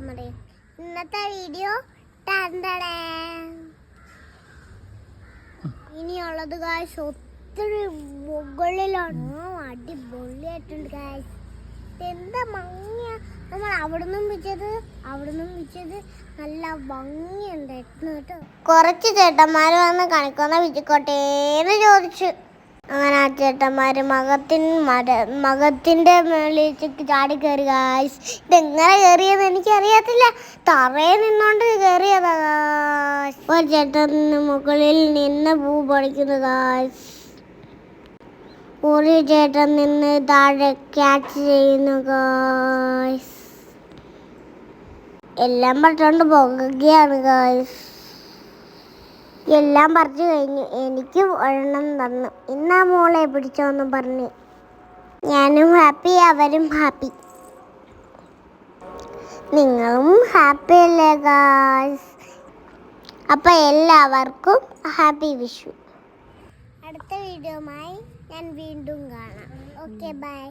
അമ്മടെ ഇന്നത്തെ വീഡിയോ ഇനിയുള്ളത് കാശ് ഒത്തിരി മുകളിലാണ്. അടിപൊളിയായിട്ടുണ്ട് കാശ് എന്താ ഭംഗിയ. നമ്മൾ അവിടുന്ന് വെച്ചത് അവിടുന്ന് വെച്ചത് നല്ല ഭംഗിയുണ്ടായിരുന്നു കേട്ടോ. കുറച്ച് ചേട്ടന്മാർ വന്ന് കണിക്കുന്ന വിജിക്കോട്ടേന്ന് ചോദിച്ചു. അങ്ങനെ ആ ചേട്ടന്മാര് മകത്തിൻ മര മകത്തിന്റെ മേളിൽ ചാടി കയറി ഗായ്സ് ഇതെങ്ങനെ കയറിയെന്ന് എനിക്കറിയത്തില്ല. തറയിൽ നിന്നോണ്ട് കയറിയതാ ഗായ്സ് ഒരു ചേട്ടൻ മുകളിൽ നിന്ന് പൂ പറിക്കുന്നു ഗായ്സ് ഒരു ചേട്ടൻ നിന്ന് താഴെ ക്യാച്ച് ചെയ്യുന്നു ഗായ്സ് എല്ലാം പറിച്ചോണ്ട് പോകുകയാണ് ഗായ്സ് എല്ലാം പറിച്ചു കഴിഞ്ഞു. എനിക്ക് ഒരെണ്ണം തന്നു. ഇന്നാ മോളെ പിടിച്ചോന്ന് പറഞ്ഞു. ഞാനും ഹാപ്പി അവരും ഹാപ്പി. നിങ്ങളും ഹാപ്പി അല്ലേ ഗായ്സ് അപ്പം എല്ലാവർക്കും ഹാപ്പി വിഷു. അടുത്ത വീഡിയോമായി ഞാൻ വീണ്ടും കാണാം. Okay bye